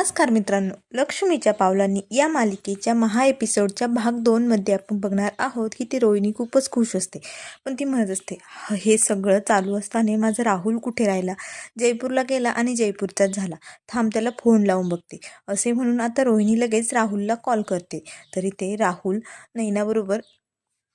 नमस्कार मित्रांनो. लक्ष्मीच्या पावलांनी या मालिकेच्या महा एपिसोडच्या भाग दोनमध्ये आपण बघणार आहोत की ती रोहिणी खूपच खुश असते. पण ती म्हणत असते "ह- हे सगळं चालू असताना माझा राहुल कुठे राहिला? जयपूरला गेला आणि जयपूरचाच झाला. थांब त्याला फोन लावून बघते. असे म्हणून आता रोहिणी लगेच राहुलला कॉल करते. तरी ते राहुल नैनाबरोबर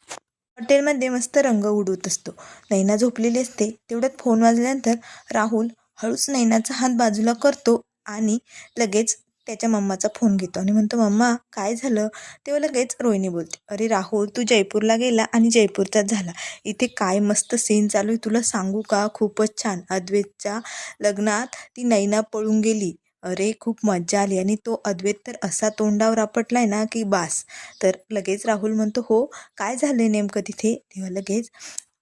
हॉटेलमध्ये मस्त रंग उडवत असतो. नैना झोपलेली असते. तेवढ्यात फोन वाजल्यानंतर राहुल हळूच नैनाचा हात बाजूला करतो. आणि लगेच त्याच्या मम्माचा फोन घेतो आणि म्हणतो मम्मा काय झालं? तेव्हा लगेच रोहिणी बोलते अरे राहुल तू जयपूरला गेला आणि जयपूरचाच झाला. इथे काय मस्त सीन चालू आहे तुला सांगू का? खूपच छान. अद्वैतच्या लग्नात ती नैना पळून गेली. अरे खूप मज्जा आली. आणि तो अद्वैत तर असा तोंडावर आपटलाय ना की बास. तर लगेच राहुल म्हणतो हो काय झालं नेमकं तिथे? तेव्हा लगेच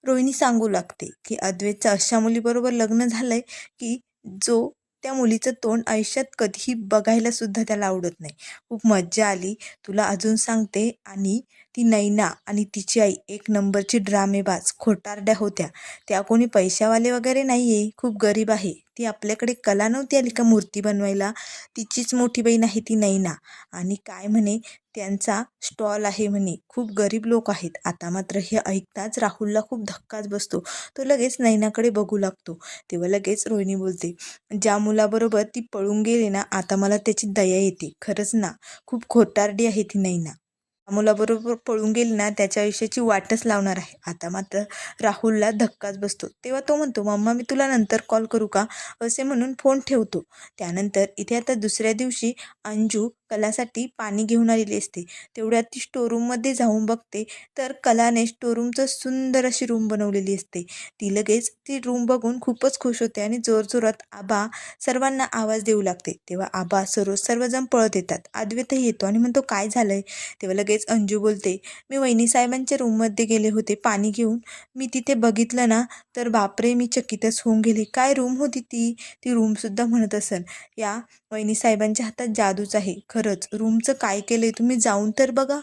रोहिणी सांगू लागते की अद्वैतचं अशा मुलीबरोबर लग्न झालंय की जो त्या मुलीचं तोंड आयुष्यात कधीही बघायला सुद्धा त्याला आवडत नाही. खूप मज्जा आली. तुला अजून सांगते आणि ती नैना आणि तिची आई एक नंबरची ड्रामेबाज खोटारड्या होत्या. त्या कोणी पैशावाले वगैरे नाही आहे खूप गरीब आहे. ती आपल्याकडे कला नव्हती आली का मूर्ती बनवायला? तिचीच मोठी बहीण आहे ती नैना. आणि काय म्हणे? त्यांचा स्टॉल आहे म्हणे. खूप गरीब लोक आहेत. आता मात्र हे ऐकताच राहुलला खूप धक्काच बसतो. तो लगेच नैनाकडे बघू लागतो. तेव्हा लगेच रोहिणी बोलते ज्या मुलाबरोबर ती पळून गेली ना आता मला त्याची दया येते. खरंच ना खूप खोटारडी आहे ती नैना. मुलाबरोबर पळून गेली ना त्याच्या आयुष्याची वाटच लावणार आहे. आता मात्र राहुलला धक्काच बसतो. तेव्हा तो म्हणतो मम्मा मी तुला नंतर कॉल करू का? असे म्हणून फोन ठेवतो. त्यानंतर इथे आता दुसऱ्या दिवशी अंजू कलासाठी पाणी घेऊन आलेली असते. तेवढ्यात ती स्टोरूममध्ये जाऊन बघते. तर कलाने स्टोरूमचं सुंदर अशी रूम बनवलेली असते. ती लगेच ती रूम बघून खूपच खुश होते आणि जोरजोरात आबा सर्वांना आवाज देऊ लागते. तेव्हा आबा सरोज सर्वजण पळत येतात. अद्वैतही येतो आणि म्हणतो काय झालंय? तेव्हा लगेच अंजू बोलते मी वहिनी साहेबांच्या रूममध्ये गेले होते पाणी घेऊन. मी तिथे बघितलं ना तर बापरे मी चकितच होऊन गेले. काय रूम होती ती? ती रूमसुद्धा म्हणत असेल या वहिनी साहेबांच्या हातात जादूच आहे. खरंच रूमचं काय केलंय तुम्ही जाऊन तर बघा.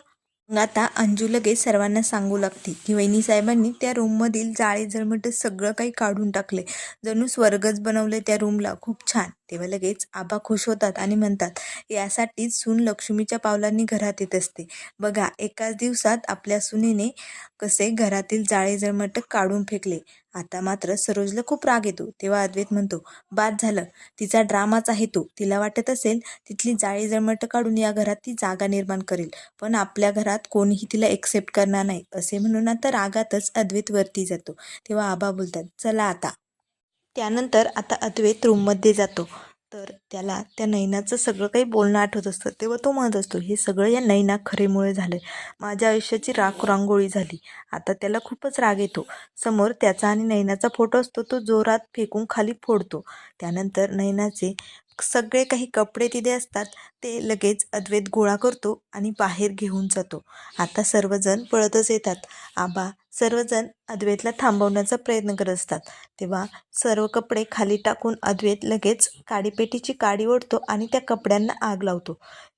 आता अंजू लगेच सर्वांना सांगू लागते की वहिनी साहेबांनी त्या रूममधील जाळे जळमट सगळं काही काढून टाकले. जणू स्वर्गच बनवले त्या रूमला खूप छान. तेव्हा लगेच आबा खुश होतात आणि म्हणतात यासाठीच सून लक्ष्मीच्या पावलांनी घरात येत असते. बघा एकाच दिवसात आपल्या सुनेने कसे घरातील जाळे जळमट काढून फेकले. आता मात्र सरोजला खूप राग येतो. तेव्हा अद्वैत म्हणतो बाद झालं. तिचा ड्रामाच आहे तो. तिला वाटत असेल तिथली जाळी जळमट काढून या घरात ती जागा निर्माण करेल. पण आपल्या घरात कोणीही तिला एक्सेप्ट करणार नाही. असे म्हणून आता रागातच अद्वैत वरती जातो. तेव्हा आबा बोलतात चला आता. त्यानंतर आता अद्वैत रूममध्ये जातो. तर त्याला त्या नैनाचं सगळं काही बोलणं आठवत असतं. तेव्हा तो म्हणत असतो हे सगळं या नैना खरेमुळे झालं माझ्या आयुष्याची राख रांगोळी झाली. आता त्याला खूपच राग येतो. समोर त्याचा आणि नैनाचा फोटो असतो. तो जोरात फेकून खाली फोडतो. त्यानंतर नैनाचे सगळे काही कपडे तिथे असतात ते लगेच अद्वैत गोळा करतो आणि बाहेर घेऊन जातो. आता सर्वजण पळतच येतात. आबा सर्वजण अद्वैतला थांबवण्याचा प्रयत्न करत असतात. तेव्हा सर्व कपडे खाली टाकून अद्वैत लगेच काडीपेटीची काडी ओढतो आणि त्या कपड्यांना आग लावतो.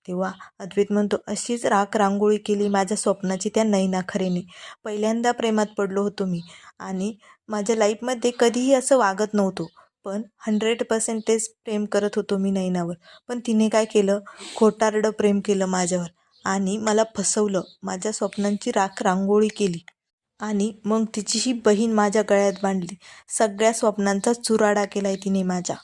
तेव्हा अद्वैत म्हणतो अशीच राख रांगोळी केली माझ्या स्वप्नाची त्या नैना खरेने. पहिल्यांदा प्रेमात पडलो होतो मी आणि माझ्या लाईफमध्ये कधीही असं वागत नव्हतो. पण हंड्रेड पर्सेंटेज प्रेम करत होतो मी नैनावर. पण तिने काय केलं? खोटारडं प्रेम केलं माझ्यावर. आणि मला फसवलं. माझ्या स्वप्नांची राख रांगोळी केली. आणि मग तिची ही बहीण माझ्या गळ्यात बांधली. सगळ्या स्वप्नांचा चुराडा केलाय तिने माझ्या.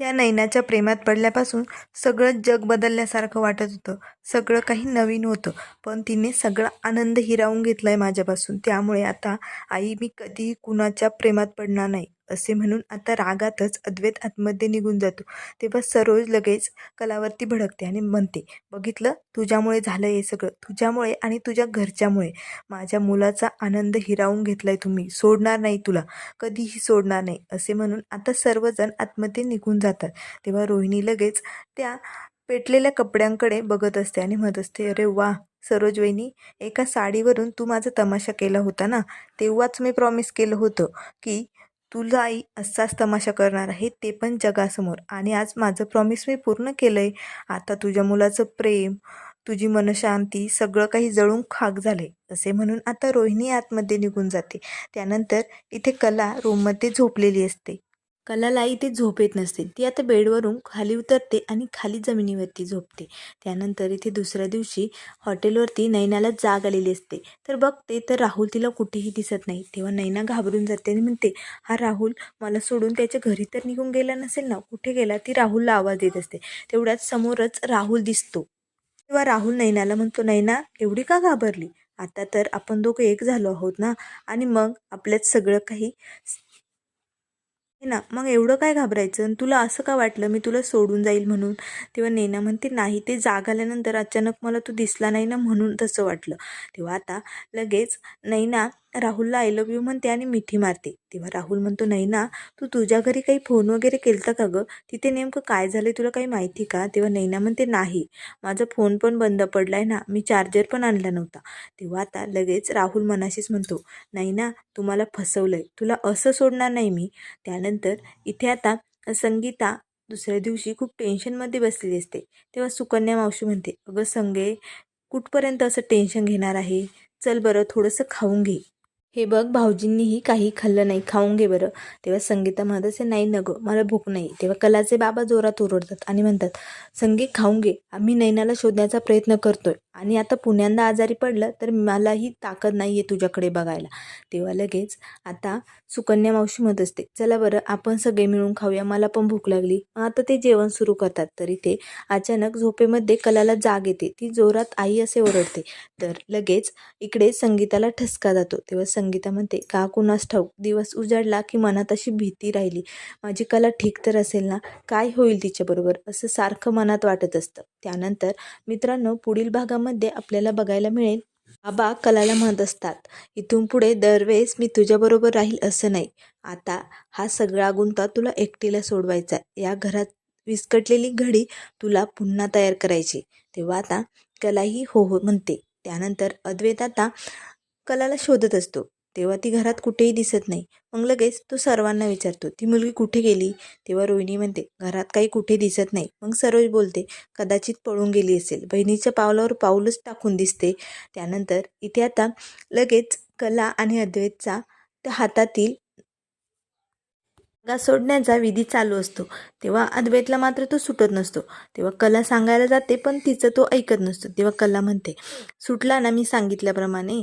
या नैनाच्या प्रेमात पडल्यापासून सगळं जग बदलल्यासारखं वाटत होतं. सगळं काही नवीन होतं. पण तिने सगळा आनंद हिरावून घेतला आहे माझ्यापासून. त्यामुळे आता आई मी कधीही कुणाच्या प्रेमात पडणार नाही. असे म्हणून आता रागातच अद्वैत आतमध्ये निघून जातो. तेव्हा सरोज लगेच कलावरती भडकते आणि म्हणते बघितलं? तुझ्यामुळे झालं हे सगळं. तुझ्यामुळे आणि तुझ्या घरच्यामुळे. माझ्या मुलाचा आनंद हिरावून घेतलाय तुम्ही. सोडणार नाही तुला. कधीही सोडणार नाही. असे म्हणून आता सर्वजण आतमध्ये निघून जातात. तेव्हा रोहिणी लगेच त्या पेटलेल्या कपड्यांकडे बघत असते आणि म्हणत असते अरे वा सरोज वहिनी एका साडीवरून तू माझा तमाशा केला होता ना? तेव्हाच मी प्रॉमिस केलं होतं की तुझा आई असाच तमाशा करणार आहे ते पण जगासमोर. आणि आज माझं प्रॉमिस मी पूर्ण केलं आहे आता तुझ्या मुलाचं प्रेम तुझी मनशांती सगळं काही जळून खाक झाले असे म्हणून आता रोहिणी आतमध्ये निघून जाते. त्यानंतर इथे कला रूममध्ये झोपलेली असते. कलालाई इथे झोप येत नसते. ती आता बेडवरून खाली उतरते आणि खाली जमिनीवरती झोपते. त्यानंतर इथे दुसऱ्या दिवशी हॉटेलवरती नैनाला जाग आलेली असते. तर बघते तर राहुल तिला कुठेही दिसत नाही. तेव्हा नैना घाबरून जाते आणि म्हणते हा राहुल मला सोडून त्याच्या घरी तर निघून गेला नसेल ना? कुठे गेला? ती राहुलला आवाज देत असते. तेवढ्याच समोरच राहुल दिसतो. तेव्हा राहुल नैनाला म्हणतो नैना एवढी का घाबरली? आता तर आपण दोघं एक झालो आहोत ना? आणि मग आपल्यात सगळं काही ना? मग एवढं काय घाबरायचं? आणि तुला असं का वाटलं? मी तुला सोडून जाईल म्हणून. तेव्हा नैना म्हणते नाही ते जाग आल्यानंतर अचानक मला तू दिसला नाही ना? म्हणून तसं वाटलं. तेव्हा आता लगेच नैना राहुलला आय लव्ह यू म्हणते आणि मिठी मारते. तेव्हा राहुल म्हणतो नाही ना तू तुझ्या घरी काही फोन वगैरे केलता का गं? तिथे नेमकं काय झालं तुला काही माहिती का? तेव्हा नैना म्हणते नाही. माझा फोन पण बंद पडला आहे ना. मी चार्जर पण आणला नव्हता. तेव्हा आता लगेच राहुल मनाशीच म्हणतो नाही ना तुम्हाला फसवलं आहे तुला असं सोडणार नाही मी. त्यानंतर इथे आता संगीता दुसऱ्या दिवशी खूप टेन्शनमध्ये बसलेली असते. तेव्हा सुकन्या मावशी म्हणते अगं संगे कुठपर्यंत असं टेन्शन घेणार आहे? चल बरं थोडंसं खाऊन घे. हे बघ भाऊजींनीही काही खाल्लं नाही खाऊन घे बरं. तेव्हा संगीता म्हणत असे नाही न गं मला भूक नाही. तेव्हा कलाचे बाबा जोरात ओरडतात आणि म्हणतात संगीत खाऊन घे आम्ही नैनाला शोधण्याचा प्रयत्न करतोय. आणि आता पुण्यांदा आजारी पडलं तर मलाही ताकद नाही आहे तुझ्याकडे बघायला. तेव्हा लगेच आता सुकन्या मावशी म्हणत असते चला बरं आपण सगळे मिळून खाऊया मला पण भूक लागली. मग आता ते जेवण सुरू करतात तरी ते अचानक झोपेमध्ये कलाला जाग येते. ती जोरात आई असे ओरडते. तर लगेच इकडे संगीताला ठसका जातो. तेव्हा संगीता म्हणते का कुणास ठाऊक दिवस उजाडला की मनात अशी भीती राहिली. माझी कला ठीक तर असेल ना? काय होईल तिच्याबरोबर? असं सारखं मनात वाटत असतं. त्यानंतर मित्रांनो पुढील भागामध्ये आपल्याला बघायला मिळेल बाबा कलाला म्हणत असतात इथून पुढे दरवेळेस मी तुझ्याबरोबर राहील असं नाही. आता हा सगळा गुंता तुला एकटीला सोडवायचा या घरात विस्कटलेली घडी तुला पुन्हा तयार करायची. तेव्हा आता कलाही हो हो म्हणते. त्यानंतर अद्वैत आता कलाला शोधत असतो. तेव्हा ती घरात कुठेही दिसत नाही. मग लगेच तो सर्वांना विचारतो ती मुलगी कुठे गेली? तेव्हा रोहिणी म्हणते घरात काही कुठे दिसत नाही. मग सरोज बोलते कदाचित पळून गेली असेल. बहिणीच्या पावलावर पाऊलच टाकून दिसते. त्यानंतर इथे आता लगेच कला आणि अद्वैतचा त्या हातातील सोडण्याचा विधी चालू असतो. तेव्हा अद्वैतला मात्र तो सुटत नसतो. तेव्हा कला सांगायला जाते पण तिचं तो ऐकत नसतो. तेव्हा कला म्हणते सुटला ना मी सांगितल्याप्रमाणे